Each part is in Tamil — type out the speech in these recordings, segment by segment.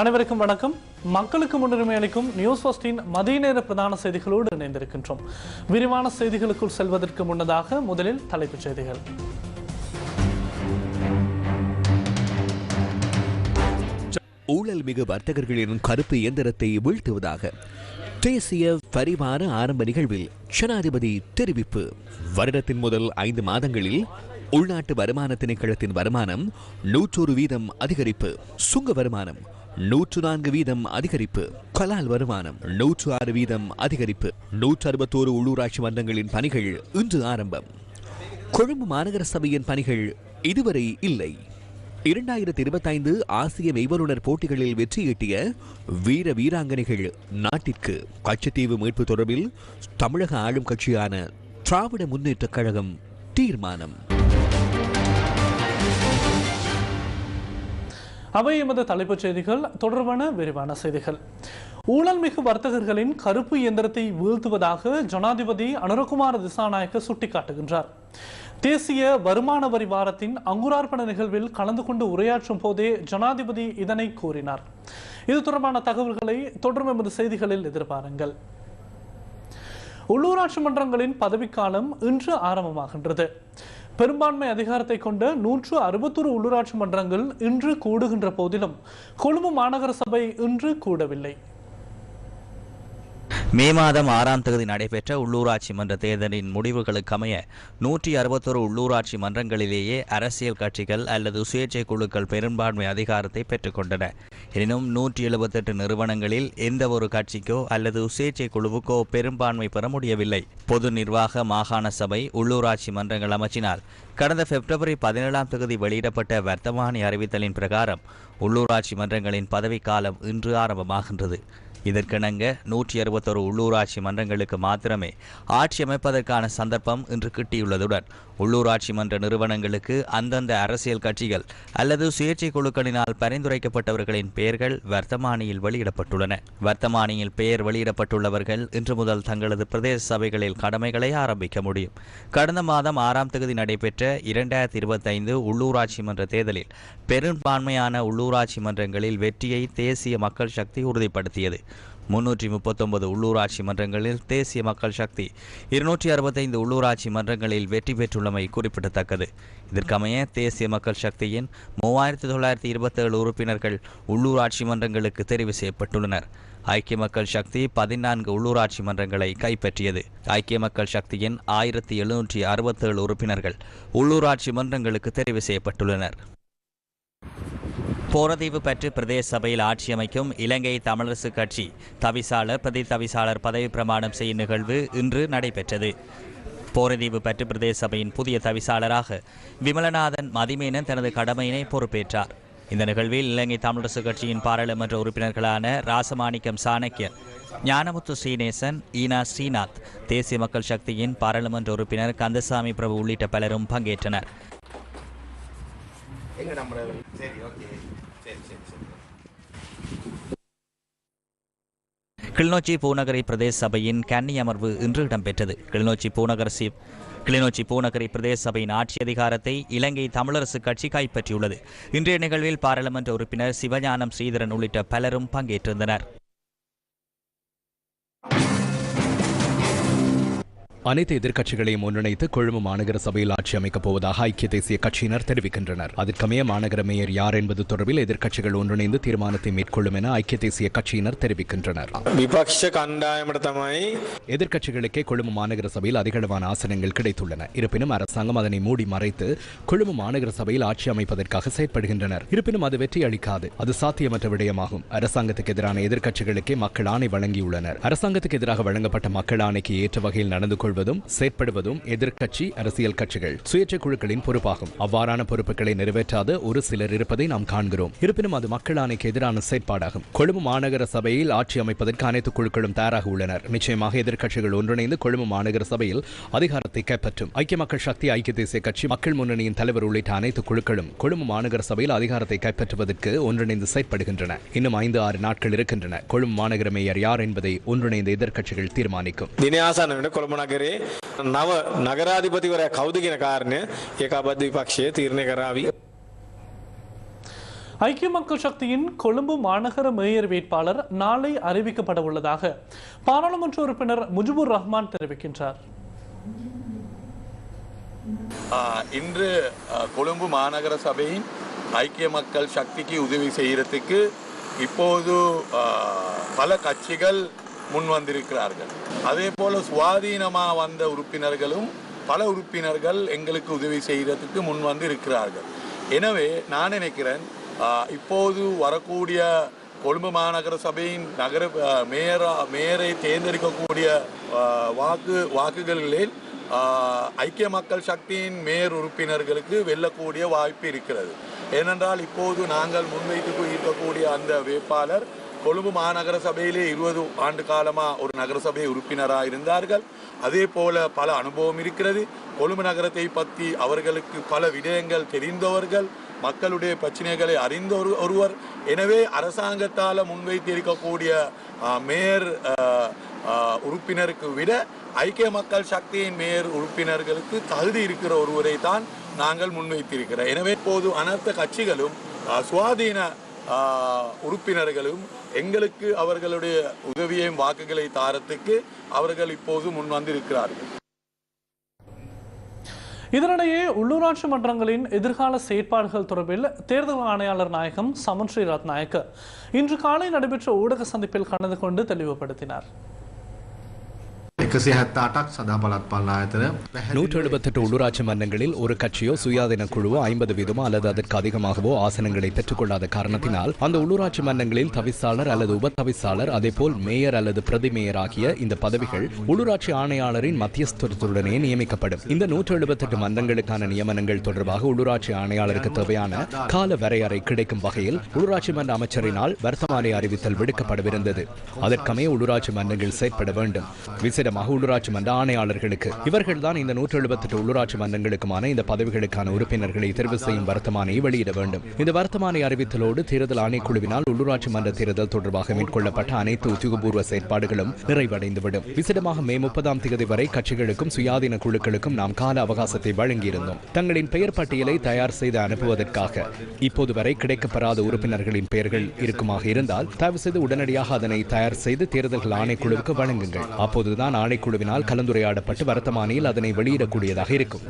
அனைவருக்கும் வணக்கம். மக்களுக்கு முன்னுரிமை அளிக்கும் நியூஸ் ஃபர்ஸ்டின் மதிய நேர பிரதான செய்திகளோடு இணைந்திருக்கின்றோம். விரிவான செய்திகளுக்குள் செல்வதற்கு முன்னதாக முதலில் தலைப்புச் செய்திகள். ஊழல் மிகு வர்த்தகர்களின் கருப்பு இயந்திரத்தை வீழ்த்துவதாக தேசிய பரிவார ஆரம்ப நிகழ்வில் ஜனாதிபதி தெரிவிப்பு. வருடத்தின் முதல் ஐந்து மாதங்களில் உள்நாட்டு வருமான திணைக்களத்தின் வருமானம் நூற்றொரு வீதம் அதிகரிப்பு. சுங்க வருமானம் நூற்று நான்கு வீதம் அதிகரிப்பு. கலால் வருமானம். நூற்று ஆறு வீதம் அதிகரிப்பு. நூற்று அறுபத்தோரு உள்ளூராட்சி மன்றங்களின் பணிகள் இன்று ஆரம்பம். கொழும்பு மாநகர சபையின் பணிகள் இதுவரை இல்லை. இரண்டாயிரத்தி இருபத்தைந்து ஆசிய மெய்வருணர் போட்டிகளில் வெற்றியீட்டிய வீர வீராங்கனைகள் நாட்டிற்கு கச்சத்தீவு மீட்பு தொடர்பில் தமிழக ஆளும் கட்சியான திராவிட முன்னேற்றக் கழகம் தீர்மானம். அவை எமது தலைப்புச் செய்திகள் தொடர்பான விரிவான செய்திகள். ஊழல் மிகு வர்த்தகர்களின் கருப்பு இயந்திரத்தை வீழ்த்துவதாக ஜனாதிபதி அனுரகுமார் திசாநாயக்க சுட்டிக்காட்டுகின்றார். தேசிய வருமான வரி வாரத்தின் அங்குரார்ப்பண நிகழ்வில் கலந்து கொண்டு உரையாற்றும் போதே ஜனாதிபதி இதனை கூறினார். இது தொடர்பான தகவல்களை தொடரும் எமது செய்திகளில் எதிர்பாருங்கள். உள்ளூராட்சி மன்றங்களின் பதவிக்காலம் இன்று ஆரம்பமாகின்றது. பெரும்பான்மை அதிகாரத்தை கொண்ட நூற்று அறுபத்தொரு உள்ளூராட்சி மன்றங்கள் இன்று கூடுகின்ற போதிலும் கொழும்பு மாநகர சபை இன்று கூடவில்லை. மே மாதம் ஆறாம் தேதி நடைபெற்ற உள்ளூராட்சி மன்ற தேர்தலின் முடிவுகளுக்கமைய நூற்றி அறுபத்தொரு உள்ளூராட்சி மன்றங்களிலேயே அரசியல் கட்சிகள் அல்லது சுயேட்சை குழுக்கள் பெரும்பான்மை அதிகாரத்தை பெற்றுக்கொண்டன எனினும் நூற்றி எழுபத்தெட்டு நிறுவனங்களில் எந்த ஒரு கட்சிக்கோ அல்லது சுயேட்சை குழுவுக்கோ பெரும்பான்மை பெற முடியவில்லை. பொது நிர்வாக மாகாண சபை உள்ளூராட்சி மன்றங்கள் அமைச்சினால் கடந்த பிப்ரவரி பதினேழாம் தேதி வெளியிடப்பட்ட வர்த்தமானி அறிவித்தலின் பிரகாரம் உள்ளூராட்சி மன்றங்களின் பதவிக்காலம் இன்று ஆரம்பமாகின்றது. இதற்கிணங்க நூற்றி அறுபத்தொரு உள்ளூராட்சி மன்றங்களுக்கு மாத்திரமே ஆட்சி அமைப்பதற்கான சந்தர்ப்பம் இன்று கிட்டியுள்ளதுடன் உள்ளூராட்சி மன்ற நிறுவனங்களுக்கு அந்தந்த அரசியல் கட்சிகள் அல்லது சுயேட்சை குழுக்களினால் பரிந்துரைக்கப்பட்டவர்களின் பெயர்கள் வர்த்தமானியில் வெளியிடப்பட்டுள்ளன. வர்த்தமானியில் பெயர் வெளியிடப்பட்டுள்ளவர்கள் இன்று முதல் தங்களது பிரதேச சபைகளில் கடமைகளை ஆரம்பிக்க முடியும். கடந்த மாதம் ஆறாம் தேதி நடைபெற்ற இரண்டாயிரத்தி இருபத்தைந்து உள்ளூராட்சி மன்ற தேர்தலில் பெரும்பான்மையான உள்ளூராட்சி மன்றங்களில் வெற்றியை தேசிய மக்கள் சக்தி உறுதிப்படுத்தியது. முன்னூற்றி முப்பத்தொன்பது உள்ளூராட்சி மன்றங்களில் தேசிய மக்கள் சக்தி இருநூற்றி அறுபத்தைந்து உள்ளூராட்சி மன்றங்களில் வெற்றி பெற்றுள்ளமை குறிப்பிடத்தக்கது. இதற்கமைய தேசிய மக்கள் சக்தியின் மூவாயிரத்தி தொள்ளாயிரத்தி இருபத்தேழு உறுப்பினர்கள் உள்ளூராட்சி மன்றங்களுக்கு தெரிவு செய்யப்பட்டுள்ளனர். ஐக்கிய மக்கள் சக்தி பதினான்கு உள்ளூராட்சி மன்றங்களை கைப்பற்றியது. ஐக்கிய மக்கள் சக்தியின் ஆயிரத்தி எழுநூற்றி அறுபத்தேழு உறுப்பினர்கள் உள்ளூராட்சி மன்றங்களுக்கு தெரிவு செய்யப்பட்டுள்ளனர். போரதீவு பற்றி பிரதேச சபையில் ஆட்சி அமைக்கும் இலங்கை தமிழரசு கட்சி தவிசாளர் பிரதி தவிசாளர் பதவி பிரமாணம் செய்யும் நிகழ்வு இன்று நடைபெற்றது. போரதீவு பெற்று பிரதேச சபையின் புதிய தவிசாளராக விமலநாதன் மதிமேனன் தனது கடமையினை பொறுப்பேற்றார். இந்த நிகழ்வில் இலங்கை தமிழரசு கட்சியின் பாராளுமன்ற உறுப்பினர்களான ராசமாணிக்கம் சாணக்கியன் ஞானமுத்து ஸ்ரீநேசன் ஈனா ஸ்ரீநாத் தேசிய மக்கள் சக்தியின் பாராளுமன்ற உறுப்பினர் கந்தசாமி பிரபு உள்ளிட்ட பலரும் பங்கேற்றனர். எங்க நம்ம சரி ஓகே சரி சரி சரி கிளிநொச்சி பூநகரி பிரதேச சபையின் கன்னி அமர்வு இன்று இடம்பெற்றது. கிளிநொச்சி பூநகர கிளிநொச்சி பூநகரி பிரதேச சபையின் ஆட்சி அதிகாரத்தை இலங்கை தமிழரசு கட்சி கைப்பற்றியுள்ளது. இன்றைய நிகழ்வில் பாராளுமன்ற உறுப்பினர் சிவஞானம் ஸ்ரீதரன் உள்ளிட்ட பலரும் பங்கேற்றிருந்தனர். அனைத்து எதிர்க்கட்சிகளையும் ஒன்றிணைத்து கொழும்பு மாநகர சபையில் ஆட்சி அமைக்கப் போவதாக ஐக்கிய தேசிய கட்சியினர் தெரிவிக்கின்றனர். அதற்கமைய மாநகர மேயர் யார் என்பது தொடர்பில் எதிர்க்கட்சிகள் ஒன்றிணைந்து தீர்மானத்தை மேற்கொள்ளும் என ஐக்கிய தேசிய கட்சியினர் தெரிவிக்கின்றனர். எதிர்க்கட்சிகளுக்கே கொழும்பு மாநகர சபையில் அதிகளவான ஆசனங்கள் கிடைத்துள்ளன. இருப்பினும் அரசாங்கம் அதனை மூடி மறைத்து கொழும்பு மாநகர சபையில் ஆட்சி அமைப்பதற்காக செயற்படுகின்றனர். இருப்பினும் அது வெற்றி அளிக்காது. அது சாத்தியமற்ற விடயமாகும். அரசாங்கத்துக்கு எதிரான எதிர்க்கட்சிகளுக்கே மக்கள் ஆணை வழங்கியுள்ளனர். அரசாங்கத்துக்கு எதிராக வழங்கப்பட்ட மக்கள் ஆணைக்கு ஏற்ற வகையில் நடந்து கொள்வது மேற்கொள்வதும் செயற்படுவதும் எதிர்க்கட்சி அரசியல் கட்சிகள். சுயேட்சை குழுக்களின் பொறுப்பாகும். அவ்வாறான பொறுப்புகளை நிறைவேற்றாத ஒரு சிலர் இருப்பதை நாம் காண்கிறோம். இருப்பினும் அது மக்கள் ஆணைக்கு எதிரான செயற்பாடாகும். கொழும்பு மாநகர சபையில் ஆட்சி அமைப்பதற்கு அனைத்து குழுக்களும் தயாராக உள்ளனர். நிச்சயமாக எதிர்க்கட்சிகள் ஒன்றிணைந்து கொழும்பு மாநகர சபையில் அதிகாரத்தை கைப்பற்றும். ஐக்கிய மக்கள் சக்தி ஐக்கிய தேசிய கட்சி மக்கள் முன்னணியின் தலைவர் உள்ளிட்ட அனைத்து குழுக்களும் கொழும்பு மாநகர சபையில் அதிகாரத்தை கைப்பற்றுவதற்கு ஒன்றிணைந்து செயற்படுகின்றன. இன்னும் ஐந்து ஆறு நாட்கள் இருக்கின்றன. கொழும்பு மாநகர மேயர் யார் என்பதை ஒன்றிணைந்த எதிர்க்கட்சிகள் தீர்மானிக்கும். கொழும்பு நகர නගරේ නව නගරාධිපතිවරයා කවුද කියන කාරණය ඒකාබද්ධ විපක්ෂය තීරණය කරාවි. ஐக்கிய மக்கள் சக்தியின் கொழும்பு மாநகர மேயர் வேட்பாளர் நாளை அறிவிக்கப்பட உள்ளதாக பாராளுமன்ற உறுப்பினர் முஜிபுர் ரஹ்மான் தெரிவிக்கின்றார் ஆஹ் இன்று ஆஹ் கொழும்பு மாநகர சபையின் ஐக்கிய மக்கள் சக்திக்கு உதவி செய்யறதுக்கு இப்போது ஆஹ் பல கட்சிகள் முன் வந்திருக்கிறார்கள் அதே போல சுவாதீனமாக வந்த உறுப்பினர்களும் பல உறுப்பினர்கள் எங்களுக்கு உதவி செய்கிறதுக்கு முன் வந்து இருக்கிறார்கள் எனவே நான் நினைக்கிறேன் இப்போது வரக்கூடிய கொழும்பு மாநகர சபையின் நகர ஆஹ் மேயரா மேயரை தேர்ந்தெடுக்கக்கூடிய வாக்கு வாக்குகளில் ஐக்கிய மக்கள் சக்தியின் மேயர் உறுப்பினர்களுக்கு வெல்லக்கூடிய வாய்ப்பு இருக்கிறது. ஏனென்றால் இப்போது நாங்கள் முன்வைத்து இருக்கக்கூடிய அந்த வேட்பாளர் கொழும்பு மாநகர சபையிலே இருபது ஆண்டு காலமாக ஒரு நகரசபை உறுப்பினராக இருந்தார்கள். அதே போல பல அனுபவம் இருக்கிறது. கொழும்பு நகரத்தை பற்றி அவர்களுக்கு பல விடயங்கள் தெரிந்தவர்கள் மக்களுடைய பிரச்சனைகளை அறிந்த ஒரு ஒருவர். எனவே அரசாங்கத்தால் முன்வைத்திருக்கக்கூடிய மேயர் உறுப்பினருக்கு விட ஐக்கிய மக்கள் சக்தியின் மேயர் உறுப்பினர்களுக்கு தகுதி இருக்கிற ஒருவரை தான் நாங்கள் முன்வைத்திருக்கிறோம். எனவே இப்போது அனர்த்த கட்சிகளும் சுவாதீன உறுப்பினர்களும் எங்களுக்கு அவர்களுடைய உதவியையும் வாக்குகளை தாரத்துக்கு அவர்கள் இப்போது முன் வந்திருக்கிறார்கள். இதனிடையே உள்ளூராட்சி மன்றங்களின் எதிர்கால செயற்பாடுகள் தொடர்பில் தேர்தல் ஆணையாளர் நாயகம் சமன் ஸ்ரீராத் நாயக்க இன்று காலை நடைபெற்ற ஊடக சந்திப்பில் கலந்து கொண்டு தெளிவுபடுத்தினார். நூற்றெழுபத்தெட்டு உள்ளூராட்சி மன்றங்களில் ஒரு கட்சியோ சுயாதீன குழுவோ ஐம்பது வீதமோ அல்லது அதற்கு அதிகமாகவோ ஆசனங்களை பெற்றுக்கொள்ளாத காரணத்தினால் அந்த உள்ளூராட்சி மன்றங்களில் தவிசாளர் அல்லது உப அதேபோல் மேயர் அல்லது பிரதி மேயர் ஆகிய இந்த பதவிகள் உள்ளூராட்சி ஆணையாளரின் மத்தியஸ்தத்துடனே நியமிக்கப்படும். இந்த நூற்று எழுபத்தெட்டு மன்றங்களுக்கான நியமனங்கள் தொடர்பாக உள்ளூராட்சி ஆணையாளருக்கு தேவையான கால வரையறை கிடைக்கும் வகையில் உள்ளூராட்சி மன்ற அமைச்சரினால் வர்த்தமானி அறிவித்தல் விடுக்கப்படவிருந்தது. அதற்கமே உள்ளூராட்சி மன்றங்கள் செயற்பட வேண்டும். விசிட விசேடமாக உள்ளூராட்சி மன்ற ஆணையாளர்களுக்கு. இவர்கள்தான் இந்த நூற்று எழுபத்தெட்டு உள்ளூராட்சி மன்றங்களுக்குமான இந்த பதவிகளுக்கான உறுப்பினர்களை தெரிவு செய்யும் வர்த்தமானியை வெளியிட வேண்டும். இந்த வர்த்தமானி அறிவித்தலோடு தேர்தல் ஆணைக்குழுவினால் உள்ளூராட்சி மன்ற தேர்தல் தொடர்பாக மேற்கொள்ளப்பட்ட அனைத்து உத்தியோகபூர்வ செயற்பாடுகளும் நிறைவடைந்துவிடும். விசேடமாக மே முப்பதாம் தேதி வரை கட்சிகளுக்கும் சுயாதீன குழுக்களுக்கும் நாம் கால அவகாசத்தை வழங்கியிருந்தோம். தங்களின் பெயர் பட்டியலை தயார் செய்து அனுப்புவதற்காக. இப்போது வரை கிடைக்கப்பெறாத உறுப்பினர்களின் பெயர்கள் இருக்குமாக இருந்தால் தயவு செய்து உடனடியாக அதனை தயார் செய்து தேர்தல்கள் ஆணைக்குழுவுக்கு வழங்குங்கள். அப்போதுதான் ஆணைக்குழுவினால் கலந்துரையாடப்பட்டு வர்த்தமானியில் அதனை வெளியிடக்கூடியதாக இருக்கும்.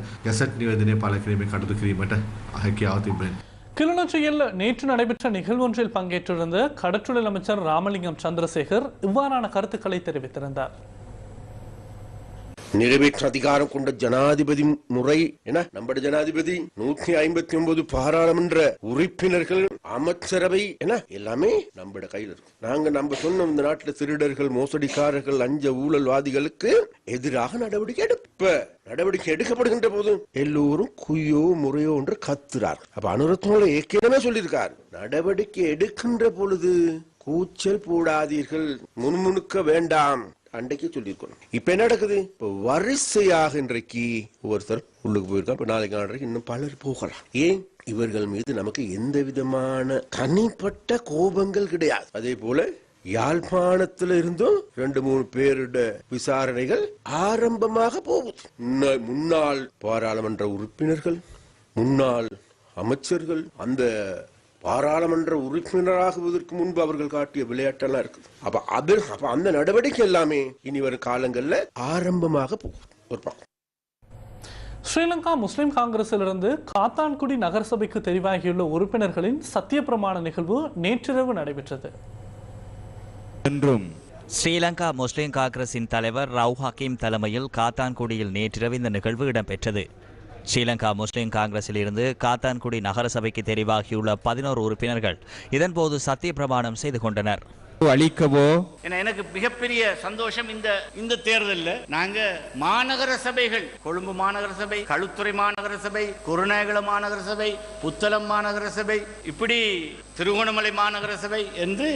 கிளிநொச்சியில் நேற்று நடைபெற்ற நிகழ்வொன்றில் பங்கேற்றிருந்த கடற்றொழில் அமைச்சர் ராமலிங்கம் சந்திரசேகர் இவ்வாறான கருத்துக்களை தெரிவித்திருந்தார். நிறைவேற்ற அதிகாரம் கொண்ட ஜனாதிபதி முறை என நம்மட ஜனாதிபதி நூத்தி ஐம்பத்தி ஒன்பது பாராளுமன்ற உறுப்பினர்கள் அமைச்சரவை என எல்லாமே நம்மட கையில் இருக்கு நாங்க நம்ம சொன்ன இந்த நாட்டுல திருடர்கள் மோசடிக்காரர்கள் லஞ்ச ஊழல்வாதிகளுக்கு எதிராக நடவடிக்கை எடுப்ப நடவடிக்கை எடுக்கப்படுகின்ற போது எல்லோரும் குய்யோ முறையோ என்று கத்துறார். அப்ப அனுரத்னோட ஏற்கனவே சொல்லியிருக்கார். நடவடிக்கை எடுக்கின்ற பொழுது கூச்சல் போடாதீர்கள் முன்முணுக்க வேண்டாம். அன்றைக்கு சொல்லியிருக்கணும். இப்ப என்ன நடக்குது? இப்ப வரிசையாக இன்றைக்கு ஒருத்தர் உள்ளுக்கு போயிருக்கா இப்ப நாளைக்கு நாளைக்கு இன்னும் பலர் போகலாம். ஏன்? இவர்கள் மீது நமக்கு எந்த விதமான தனிப்பட்ட கோபங்கள் கிடையாது. அதே போல யாழ்ப்பாணத்தில் இருந்தும் ரெண்டு மூணு பேருட விசாரணைகள் ஆரம்பமாக போகுது. முன்னாள் பாராளுமன்ற உறுப்பினர்கள் முன்னாள் அமைச்சர்கள் அந்த பாராளுமன்ற உறுப்பினராகுவதற்கு முன்பு அவர்கள் காட்டிய விளையாட்டெல்லாம் இருக்கு அப்ப அது அப்ப அந்த நடவடிக்கை எல்லாமே இனி வரும் காலங்கள்ல ஆரம்பமாக போகும். ஒரு பக்கம் ஸ்ரீலங்கா முஸ்லிம் காங்கிரசிலிருந்து காத்தான்குடி நகரசபைக்கு தெரிவாகியுள்ள உறுப்பினர்களின் சத்தியப்பிரமாண நிகழ்வு நேற்றிரவு நடைபெற்றது. ஸ்ரீலங்கா முஸ்லிம் காங்கிரசின் தலைவர் ரவு ஹக்கீம் தலைமையில் காத்தான்குடியில் நேற்றிரவு இந்த நிகழ்வு இடம்பெற்றது. ஸ்ரீலங்கா முஸ்லிம் காங்கிரஸில் இருந்து காத்தான்குடி நகரசபைக்கு தெரிவாகியுள்ள பதினோரு உறுப்பினர்கள் இதன்போது சத்திய பிரமாணம் செய்து கொண்டனர். அளிக்கவோ? எனக்கு மிகப்பெரிய சந்தோஷம் இந்த இந்த தேர்தலில். நாங்க மாநகர சபைகள் கொழும்பு மாநகர சபை களுத்துறை மாநகர சபை குருநாயகல மாநகர சபை புத்தளம் மாநகர சபை இப்படி திருகோணமலை மாநகர சபை என்று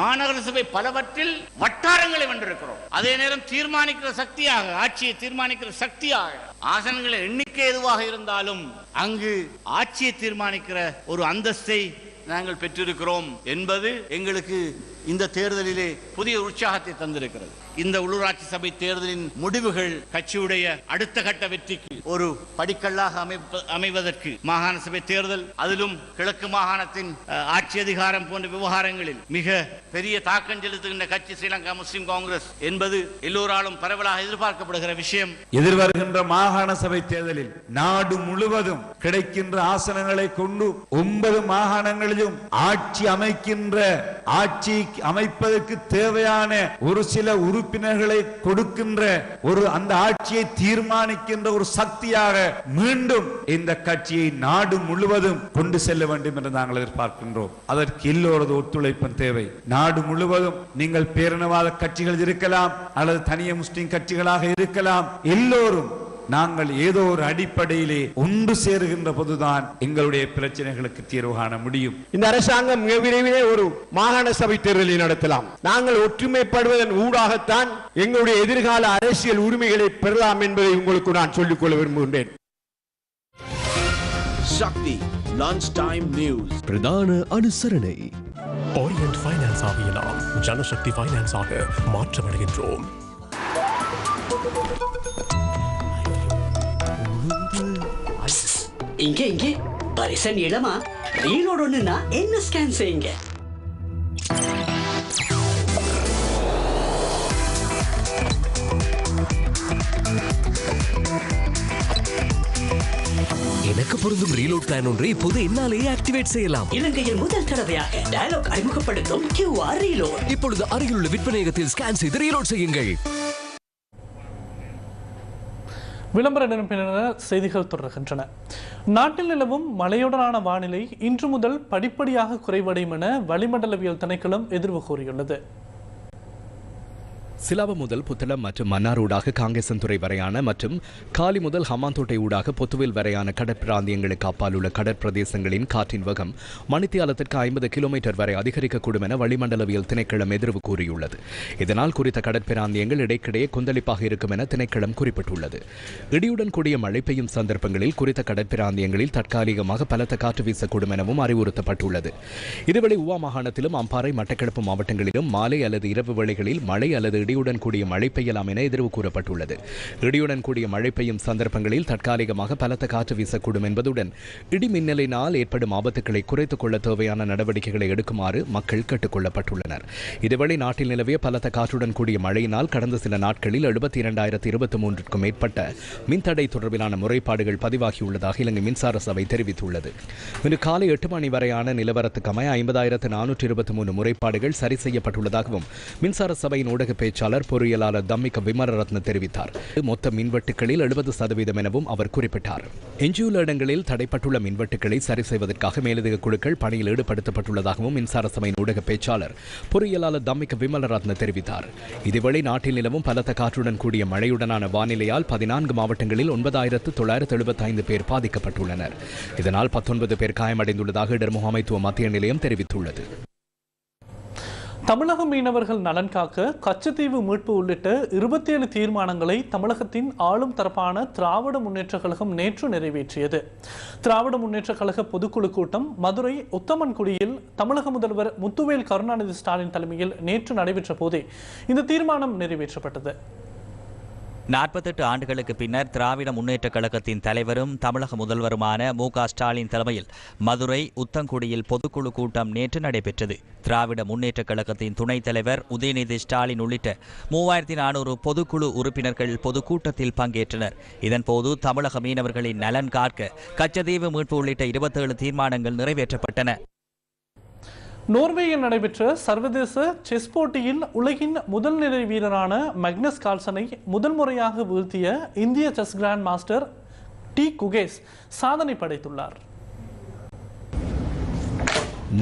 மாநகர சபை பலவற்றில் வட்டாரங்களை வென்றிருக்கிறோம். அதே நேரம் தீர்மானிக்கிற சக்தியாக ஆட்சியை தீர்மானிக்கிற சக்தியாக ஆசனங்களின் எண்ணிக்கை எதுவாக இருந்தாலும் அங்கு ஆட்சியை தீர்மானிக்கிற ஒரு அந்தஸ்தை நாங்கள் பெற்றிருக்கிறோம் என்பது எங்களுக்கு இந்த தேர்தலிலே புதிய உற்சாகத்தை தந்திருக்கிறது. இந்த உள்ளூராட்சி சபை தேர்தலின் முடிவுகள் கட்சியுடைய அடுத்த கட்ட வெற்றிக்கு ஒரு படிக்கல்லாக அமைப்ப அமைவதற்கு மாகாண சபை தேர்தல் அதிலும் கிழக்கு மாகாணத்தின் ஆட்சி அதிகாரம் போன்ற விவகாரங்களில் மிக பெரிய தாக்கம் செலுத்துகின்ற கட்சி ஸ்ரீலங்கா முஸ்லிம் காங்கிரஸ் என்பது எல்லோராலும் பரவலாக எதிர்பார்க்கப்படுகிற விஷயம். எதிர்வருகின்ற மாகாண சபை தேர்தலில் நாடு முழுவதும் கிடைக்கின்ற ஆசனங்களை கொண்டு ஒன்பது மாகாணங்களிலும் ஆட்சி அமைக்கின்ற ஆட்சி அமைப்பதற்கு தேவையான ஒரு சில உறுப்பினர்களை கொடுக்கின்ற ஒரு அந்த ஆட்சியை தீர்மானிக்கின்ற ஒரு சக்தியாக மீண்டும் இந்த கட்சியை நாடு முழுவதும் கொண்டு செல்ல வேண்டும் என்று நாங்கள் எதிர்பார்க்கின்றோம். அதற்கு எல்லோரது ஒத்துழைப்பும் தேவை. நாடு முழுவதும் நீங்கள் பேரினவாத கட்சிகள் இருக்கலாம் அல்லது தனிய முஸ்லிம் கட்சிகளாக இருக்கலாம் எல்லோரும் நாங்கள் ஏதோ ஒரு அடிப்படையிலே ஒன்று சேருகின்ற போதுதான் எங்களுடைய பிரச்சனைகளுக்கு தீர்வு காண முடியும். இந்த அரசாங்கம் மிக விரைவிலே ஒரு மாகாண சபை தேர்தலை நடத்தலாம். நாங்கள் ஒற்றுமைப்படுவதன் ஊடாகத்தான் எங்களுடைய எதிர்கால அரசியல் உரிமைகளை பெறலாம் என்பதை உங்களுக்கு நான் சொல்லிக்கொள்ள விரும்புகின்றேன். சக்தி லஞ்ச் டைம் நியூஸ் பிரதான அனுசரணை. ஓரியன்ட் ஃபைனான்ஸ் ஆகிய நாம் ஜனசக்தி ஃபைனான்ஸ் ஆக மாற்றமடைகின்றோம். இங்கே இங்கே. பரிசன் இடமா ரீலோட் ஒண்ணுனா என்ன ஸ்கேன் செய்யுங்க? எனக்கு பொருந்தும் ரீலோட் பிளான் ஒன்றை இப்போது என்னாலேயே ஆக்டிவேட் செய்யலாம். இலங்கையில் முதல் தடவையாக டயலாக் அறிமுகப்படுத்தும் கியூஆர் ரீலோட் இப்பொழுது அருகிலுள்ள விற்பனையகத்தில் ஸ்கேன் செய்து ரீலோட் செய்யுங்கள். விளம்பர நிரம்பினர் செய்திகள் தொடர்கின்றன. நாட்டில் நிலவும் மழையுடனான வானிலை இன்று முதல் படிப்படியாக குறைவடையும் என வளிமண்டலவியல் திணைக்களம் எதிர்வு கூறியுள்ளது. சிலாப முதல் புத்தளம் மற்றும் மன்னார் ஊடாக காங்கேசன்துறை வரையான மற்றும் காலி முதல் ஹமாந்தோட்டை ஊடாக பொத்துவில் வரையான கடற்பிராந்தியங்களுக்கு அப்பால் உள்ள கடற்பிரதேசங்களின் காற்றின் வகம் மணித்தியாலத்திற்கு ஐம்பது கிலோமீட்டர் வரை அதிகரிக்கக்கூடும் என வளிமண்டலவியல் திணைக்களம் எதிர்வு கூறியுள்ளது. இதனால் குறித்த கடற்பிராந்தியங்கள் இடைக்கிடையே கொந்தளிப்பாக இருக்கும் என திணைக்களம் குறிப்பிட்டுள்ளது. இடியுடன் கூடிய மழை பெய்யும் சந்தர்ப்பங்களில் குறித்த கடற்பிராந்தியங்களில் தற்காலிகமாக பலத்த காற்று வீசக்கூடும் எனவும் அறிவுறுத்தப்பட்டுள்ளது. இதுவேளை உவா மாகாணத்திலும் அம்பாறை மட்டக்களப்பு மாவட்டங்களிலும் மாலை அல்லது இரவு வேளைகளில் மழை அல்லது இடியுடன் கூடிய மழை பெய்யலாம் என எதிர்வு கூறப்பட்டுள்ளது. இடியுடன் கூடிய மழை பெய்யும் சந்தர்ப்பங்களில் தற்காலிகமாக பலத்த காற்று வீசக்கூடும் என்பதுடன் இடி மின்னலினால் ஏற்படும் ஆபத்துக்களை குறைத்துக் கொள்ள தேவையான நடவடிக்கைகளை எடுக்குமாறு மக்கள் கேட்டுக் கொள்ளப்பட்டுள்ளனர். இதுவரை நாட்டில் நிலவிய பலத்த காற்றுடன் கூடிய மழையினால் கடந்த சில நாட்களில் எழுபத்தி இரண்டாயிரத்தி இருபத்தி மூன்றுக்கும் மேற்பட்ட மின்தடை தொடர்பிலான முறைப்பாடுகள் பதிவாகியுள்ளதாக இலங்கை மின்சார சபை தெரிவித்துள்ளது. இன்று காலை எட்டு மணி வரையான நிலவரத்துக்கமை ஐம்பதாயிரத்து நானூற்றி இருபத்தி மூன்று முறைப்பாடுகள் சரி செய்யப்பட்டுள்ளதாகவும் மின்சார சபையின் ஊடக பேச்சாளர் பொறியியலாளர் தம்மிக விமரரத்ன தெரிவித்தார். மொத்த மின்வெட்டுகளில் எழுபது சதவீதம் எனவும் அவர் குறிப்பிட்டார். எஞ்சியுள்ள இடங்களில் தடைப்பட்டுள்ள மின்வெட்டுகளை சரி செய்வதற்காக மேலதிக குழுக்கள் பணியில் ஈடுபடுத்தப்பட்டுள்ளதாகவும் மின்சார சபையின் ஊடக பேச்சாளர் பொறியியலாளர் தம்மிக விமலரத்ன தெரிவித்தார். இதுவரை நாட்டில் நிலவும் பலத்த காற்றுடன் கூடிய மழையுடனான வானிலையால் பதினான்கு மாவட்டங்களில் ஒன்பதாயிரத்து தொள்ளாயிரத்து எழுபத்தைந்து பேர் பாதிக்கப்பட்டுள்ளனர். இதனால் பத்தொன்பது பேர் காயமடைந்துள்ளதாக இடர் முகாமைத்துவ மத்திய நிலையம் தெரிவித்துள்ளது. தமிழக மீனவர்கள் நலன் காக்க கச்சத்தீவு மீட்பு உள்ளிட்ட இருபத்தி ஏழு தீர்மானங்களை தமிழகத்தின் ஆளும் தரப்பான திராவிட முன்னேற்றக் கழகம் நேற்று நிறைவேற்றியது. திராவிட முன்னேற்றக் கழக பொதுக்குழு கூட்டம் மதுரை உத்தமன்குடியில் தமிழக முதல்வர் முத்துவேல் கருணாநிதி ஸ்டாலின் தலைமையில் நேற்று நடைபெற்ற போதே இந்த தீர்மானம் நிறைவேற்றப்பட்டது. நாற்பத்தெட்டு ஆண்டுகளுக்கு பின்னர் திராவிட முன்னேற்றக் கழகத்தின் தலைவரும் தமிழக முதல்வருமான மு ஸ்டாலின் தலைமையில் மதுரை உத்தங்குடியில் பொதுக்குழு கூட்டம் நேற்று நடைபெற்றது. திராவிட முன்னேற்றக் கழகத்தின் துணைத் தலைவர் உதயநிதி ஸ்டாலின் உள்ளிட்ட மூவாயிரத்தி நானூறு பொதுக்குழு உறுப்பினர்கள் பொதுக்கூட்டத்தில் பங்கேற்றனர். இதன்போது தமிழக மீனவர்களின் நலன் காக்க கச்சதீவு மீட்பு உள்ளிட்ட இருபத்தேழு தீர்மானங்கள் நிறைவேற்றப்பட்டன. நோர்வேயில் நடைபெற்ற சர்வதேச செஸ் போட்டியில் உலகின் முதல் நிலை வீரரான மக்னஸ் கால்சனை முதல் முறையாக வீழ்த்திய இந்திய chess grandmaster D Gukesh சாதனை படைத்துள்ளார்.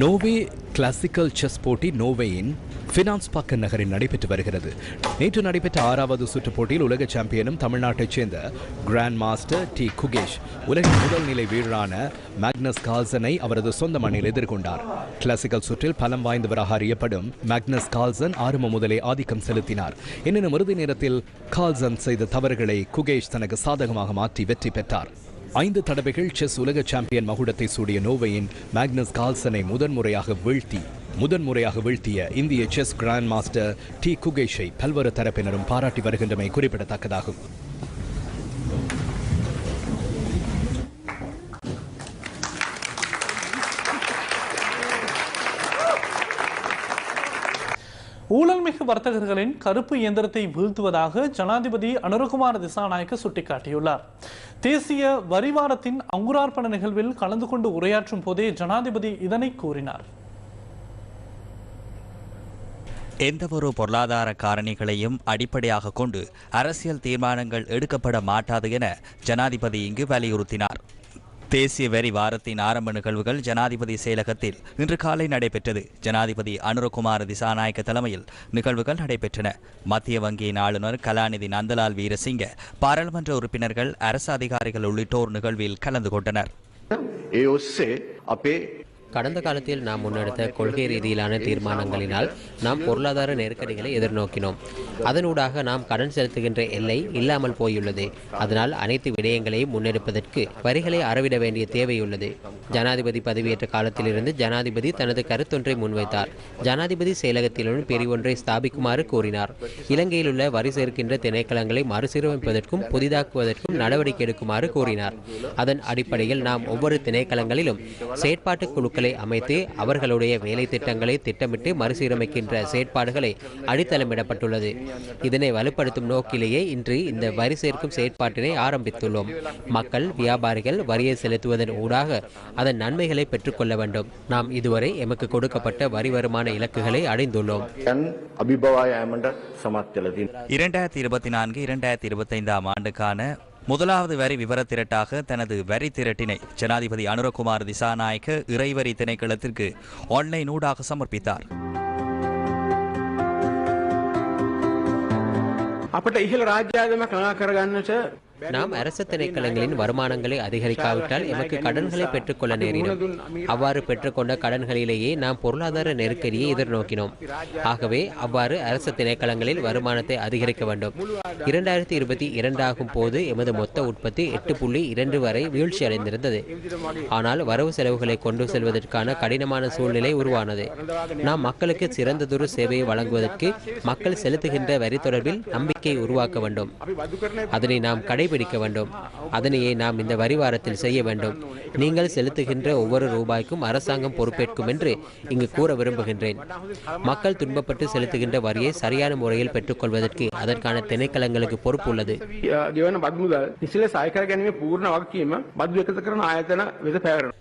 நோவே கிளாசிக்கல் செஸ் போட்டி நோவேயின் ஃபினான்ஸ் பாக்க நகரில் நடைபெற்று வருகிறது. நேற்று நடைபெற்ற ஆறாவது சுற்றுப் போட்டியில் உலக சாம்பியனும் தமிழ்நாட்டைச் சேர்ந்த கிராண்ட் மாஸ்டர் டி குகேஷ் உலகின் முதல் நிலை வீரரான மேக்னஸ் கால்சனை அவரது சொந்த மண்ணில் எதிர்கொண்டார். கிளாசிக்கல் சுற்றில் பலம் வாய்ந்தவராக அறியப்படும் மேக்னஸ் கால்சன் ஆரம்ப முதலே ஆதிக்கம் செலுத்தினார். எனினும் இறுதி நேரத்தில் கால்சன் செய்த தவறுகளை குகேஷ் தனக்கு சாதகமாக மாற்றி வெற்றி பெற்றார். ஐந்து தடவைகள் செஸ் உலக சாம்பியன் மகுடத்தை சூடிய நோவையின் மேக்னஸ் கால்சனை முதன்முறையாக வீழ்த்தி முதன்முறையாக வீழ்த்திய இந்திய செஸ் கிராண்ட் மாஸ்டர் டி குகேஷை பல்வேறு தரப்பினரும் பாராட்டி வருகின்றமை குறிப்பிடத்தக்கதாகும். ஊழல்மிகு வர்த்தகர்களின் கருப்பு இயந்திரத்தை வீழ்த்துவதாக ஜனாதிபதி அனுரகுமார திசாநாயக்க சுட்டிக்காட்டியுள்ளார். தேசிய வரிவாரத்தின் அங்குரார்ப்பண நிகழ்வில் கலந்து கொண்டு உரையாற்றும் போதே ஜனாதிபதி இதனை கூறினார். எந்தவொரு பொருளாதார காரணிகளையும் அடிப்படையாக கொண்டு அரசியல் தீர்மானங்கள் எடுக்கப்பட மாட்டாது என ஜனாதிபதி இங்கு வலியுறுத்தினார். தேசிய வரி வாரத்தின் ஆரம்ப நிகழ்வுகள் ஜனாதிபதி செயலகத்தில் இன்று காலை நடைபெற்றது. ஜனாதிபதி அனுரகுமார் திசாநாயக்க தலைமையில் நிகழ்வுகள் நடைபெற்றன. மத்திய வங்கியின் ஆளுநர் கலாநிதி நந்தலால் வீரசிங்க பாராளுமன்ற உறுப்பினர்கள் அரசு அதிகாரிகள் உள்ளிட்டோர் நிகழ்வில் கலந்து கொண்டனர். கடந்த காலத்தில் நாம் முன்னெடுத்த கொள்கை ரீதியிலான தீர்மானங்களினால் நாம் பொருளாதார நெருக்கடிகளை எதிர்நோக்கினோம். அதனூடாக நாம் கடன் செலுத்துகின்ற எல்லை இல்லாமல் போயுள்ளது. அதனால் அனைத்து விடயங்களையும் முன்னெடுப்பதற்கு வரிகளை அறவிட வேண்டிய தேவையுள்ளது. ஜனாதிபதி பதவியேற்ற காலத்திலிருந்து ஜனாதிபதி தனது கருத்தொன்றை முன்வைத்தார். ஜனாதிபதி செயலகத்திலுடன் பிரிவொன்றை ஸ்தாபிக்குமாறு கூறினார். இலங்கையில் உள்ள வரி சேர்க்கின்ற திணைக்களங்களை மறுசீரமைப்பதற்கும் புதிதாக்குவதற்கும் நடவடிக்கை எடுக்குமாறு கூறினார். அதன் அடிப்படையில் நாம் ஒவ்வொரு திணைக்களங்களிலும் செயற்பாட்டு குழுக்களை அமைத்து அவர்களுடைய வேலை திட்டங்களை திட்டமிட்டு மறுசீரமைக்கின்ற செயற்பாடுகளை அடித்தளமிடப்பட்டுள்ளது. இதனை வலுப்படுத்தும் நோக்கிலேயே இன்று இந்த வரி சேர்க்கும் செயற்பாட்டினை ஆரம்பித்துள்ளோம். மக்கள் வியாபாரிகள் வரியை செலுத்துவதன் ஊடாக அதன் நன்மைகளை பெற்றுக்கொள்ள வேண்டும். நாம் இதுவரை எமக்கு கொடுக்கப்பட்ட வரி வருமான இலக்குகளை அடைந்துள்ளோம். இரண்டாயிரத்தி இருபத்தி நான்கு இரண்டாயிரத்தி இருபத்தைந்தாம் ஆண்டுக்கான முதலாவது வரி விவர திரட்டாக தனது வரி திரட்டினை ஜனாதிபதி அனுரகுமார் திசாநாயக்க இறைவரி திணைக்களத்திற்கு ஆன்லைன் ஊடாக சமர்ப்பித்தார் අපට ඉහළ රාජ්‍යාගම කනා කරගන්නට நாம் அரசு திணைக்களங்களின் வருமானங்களை அதிகரிக்காவிட்டால் எமக்கு கடன்களை பெற்றுக்கொள்ள நேரிடும். அவ்வாறு பெற்றுக்கொண்ட கடன்களிலேயே நாம் பொருளாதார நெருக்கடியை எதிர்நோக்கினோம். ஆகவே அவ்வாறு அரசு திணைக்களங்களில் வருமானத்தை அதிகரிக்க வேண்டும். இரண்டாயிரத்தி இருபத்தி இரண்டாகும் போது எமது மொத்த உற்பத்தி எட்டு புள்ளி இரண்டு வரை வீழ்ச்சி அடைந்திருந்தது ஆனால் வரவு செலவுகளை கொண்டு செல்வதற்கான கடினமான சூழ்நிலை உருவானது. நாம் மக்களுக்கு சிறந்ததொரு சேவையை வழங்குவதற்கு மக்கள் செலுத்துகின்ற வரி தொடர்பில் நம்பிக்கை உருவாக்க வேண்டும். அதனை நாம் கடை கடைபிடிக்க வேண்டும் அதனையே நாம் இந்த வரி வாரத்தில் செய்ய வேண்டும் நீங்கள் செலுத்துகின்ற ஒவ்வொரு ரூபாய்க்கும் அரசாங்கம் பொறுப்பேற்கும் என்று இங்கு கூற விரும்புகின்றேன் மக்கள் துன்பப்பட்டு செலுத்துகின்ற வரியை சரியான முறையில் பெற்றுக்கொள்வதற்கு அதற்கான திணைக்களங்களுக்கு பொறுப்பு உள்ளது ගෙවන බදු මුදල් නිසල සයකර ගැනීම පූර්ණ වගකීම බදු එකත කරන ආයතන වෙත පැවරෙන.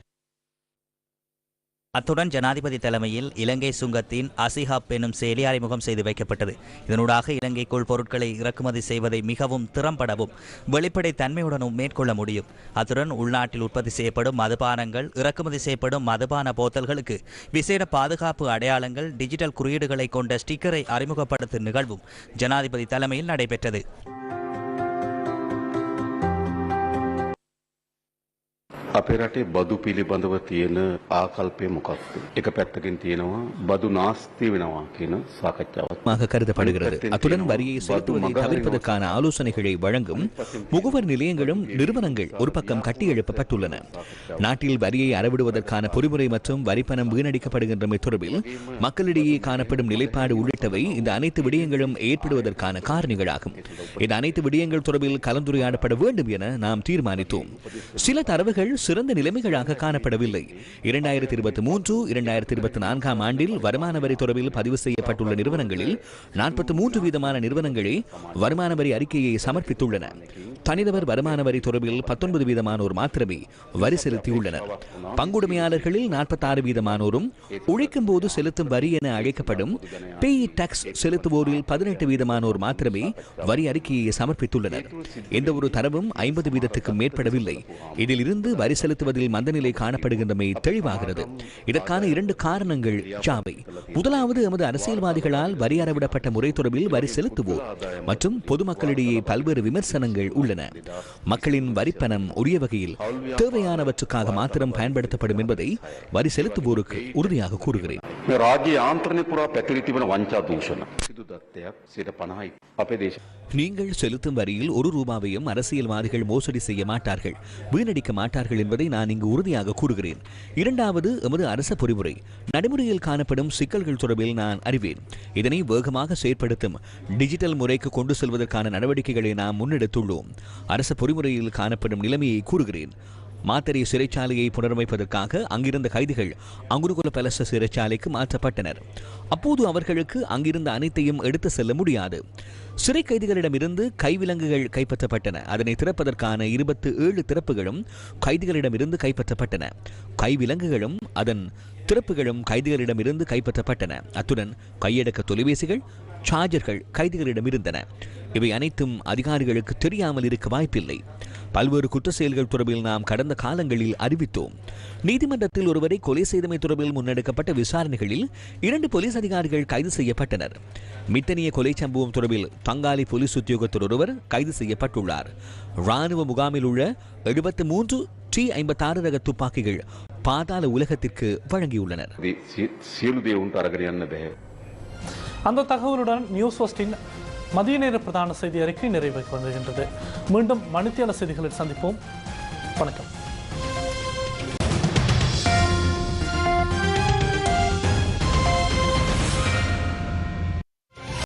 அத்துடன் ஜனாதிபதி தலைமையில் இலங்கை சுங்கத்தின் அசிஹாப் எனும் செயலி அறிமுகம் செய்து வைக்கப்பட்டது. இதனூடாக இலங்கைக்குள் பொருட்களை இறக்குமதி செய்வதை மிகவும் திறம்படவும் வெளிப்படை தன்மையுடனும் மேற்கொள்ள முடியும். அத்துடன் உள்நாட்டில் உற்பத்தி செய்யப்படும் மதுபானங்கள் இறக்குமதி செய்யப்படும் மதுபான போத்தல்களுக்கு விசேட பாதுகாப்பு அடையாளங்கள் டிஜிட்டல் குறியீடுகளை கொண்ட ஸ்டிக்கரை அறிமுகப்படுத்தும் நிகழ்வும் ஜனாதிபதி தலைமையில் நடைபெற்றது. අපේ රටේ බදු පිළිබඳව තියෙන ආකල්පය මොකක්ද? එක පැත්තකින් තියෙනවා බදු නාස්ති වෙනවා කියන සාකච්ඡාවක්. மாக கருதப்படுகிறது அத்துடன் வரியை செலுத்துவதை தவிர்ப்பதற்கான ஆலோசனைகளை வழங்கும் முகவர் நிலையங்களும் நிறுவனங்கள் ஒரு பக்கம் கட்டியெழுப்பப்பட்டுள்ளன நாட்டில் வரியை அறவிடுவதற்கான பொறிமுறை மற்றும் வரிப்பணம் வீணடிக்கப்படுகின்றமை தொடர்பில் மக்களிடையே காணப்படும் நிலைப்பாடு உள்ளிட்டவை இந்த அனைத்து விடயங்களும் ஏற்படுவதற்கான காரணிகளாகும் இந்த அனைத்து விடயங்கள் தொடர்பில் கலந்துரையாடப்பட வேண்டும் என நாம் தீர்மானித்தோம் சில தரவுகள் சிறந்த நிலைமைகளாக காணப்படவில்லை. இரண்டாயிரத்தி இருபத்தி மூன்று இரண்டாயிரத்தி இருபத்தி நான்காம் ஆண்டில் வருமான வரி தொடர்பில் பதிவு செய்யப்பட்டுள்ள நிறுவனங்களில் நாற்பத்தி மூன்று வீதமான நிறுவனங்களே வருமான வரி அறிக்கையை சமர்ப்பித்துள்ளன. தனிநபர் வருமான வரி தொடர்பில் பத்தொன்பது வீதமானோர் மாத்திரமே வரி செலுத்தியுள்ளனர். பங்குடைமையாளர்களில் நாற்பத்தாறு வீதமானோரும் உழைக்கும் போது செலுத்தும் வரி என அழைக்கப்படும் பே டாக்ஸ் செலுத்துவோரில் பதினெட்டு வீதமானோர் மாத்திரமே வரி அறிக்கையை சமர்ப்பித்துள்ளனர். எந்த ஒரு தரவும் ஐம்பது வீதத்துக்கும் மேற்படவில்லை. இதில் இருந்து வரி செலுத்துவதில் மந்தநிலை காணப்படுகின்றமை தெளிவாகிறது. இதற்கான இரண்டு காரணங்கள் யாவை? முதலாவது எமது அரசியல்வாதிகளால் வரி அறவிடப்பட்ட முறை தொடர்பில் வரி செலுத்துவோர் மற்றும் பொதுமக்களிடையே பல்வேறு விமர்சனங்கள் உள்ளன. வருகின்றன மக்களின் வரிப்பணம் உரிய வகையில் தேவையானவற்றுக்காக மாத்திரம் பயன்படுத்தப்படும் என்பதை வரி செலுத்துவோருக்கு உறுதியாக கூறுகிறேன். நீங்கள் செலுத்தும் வரியில் ஒரு ரூபாவையும் அரசியல்வாதிகள் மோசடி செய்ய மாட்டார்கள் வீணடிக்க மாட்டார்கள் என்பதை நான் இங்கு உறுதியாக கூறுகிறேன். இரண்டாவது எமது அரச பொறிமுறை. நடைமுறையில் காணப்படும் சிக்கல்கள் தொடர்பில் நான் அறிவேன். இதனை வேகமாக செயற்படுத்தும் டிஜிட்டல் முறைக்கு கொண்டு செல்வதற்கான நடவடிக்கைகளை நாம் முன்னெடுத்துள்ளோம். அரச பொறிமுறையில் காணப்படும் நிலைமையை கூறுகிறேன். மாத்தறை சிறைச்சாலையை புனரமைப்பதற்காக அங்கிருந்த கைதிகள் அங்குருகுல பலச சிறைச்சாலைக்கு மாற்றப்பட்டனர். அப்போது அவர்களுக்கு அங்கிருந்த அனைத்தையும் எடுத்து செல்ல முடியாது. சிறை கைதிகளிடமிருந்து கைவிலங்குகள் கைப்பற்றப்பட்டன. அதனை திறப்பதற்கான இருபத்து ஏழு திறப்புகளும் கைதிகளிடமிருந்து கைப்பற்றப்பட்டன. கைவிலங்குகளும் அதன் திறப்புகளும் கைதிகளிடமிருந்து கைப்பற்றப்பட்டன. அத்துடன் கையடக்க தொலைபேசிகள் சார்ஜர்கள் கைதிகளிடம் இருந்தன இவை அனைத்தும் அதிகாரிகளுக்கு தெரியாமல் இருக்க வாய்ப்பில்லை. பல்வேறு குற்ற செயல்கள் தொடர்பில் நாம் கடந்த காலங்களில் அறிவித்தோம். நீதிமன்றத்தில் ஒருவரை கொலை செய்தமை தொடர்பில் முன்னெடுக்கப்பட்ட விசாரணைகளில் இரண்டு போலீஸ் அதிகாரிகள் கைது செய்யப்பட்டனர். மித்தனிய கொலை சம்பவம் தொடர்பில் பங்காளி போலீஸ் உத்தியோகத்தர் ஒருவர் கைது செய்யப்பட்டுள்ளார். ராணுவ முகாமில் உள்ள எழுபத்து மூன்று டி ஐம்பத்தி ஆறு ரக துப்பாக்கிகள் பாதாள உலகத்திற்கு வழங்கியுள்ளனர். அந்த தகவலுடன் நியூஸ் ஃபஸ்டின் மதிய நேர பிரதான செய்தி அறிக்கை நிறைவுக்கு வருகின்றது மீண்டும் மணித்தியால செய்திகளில் சந்திப்போம். வணக்கம்.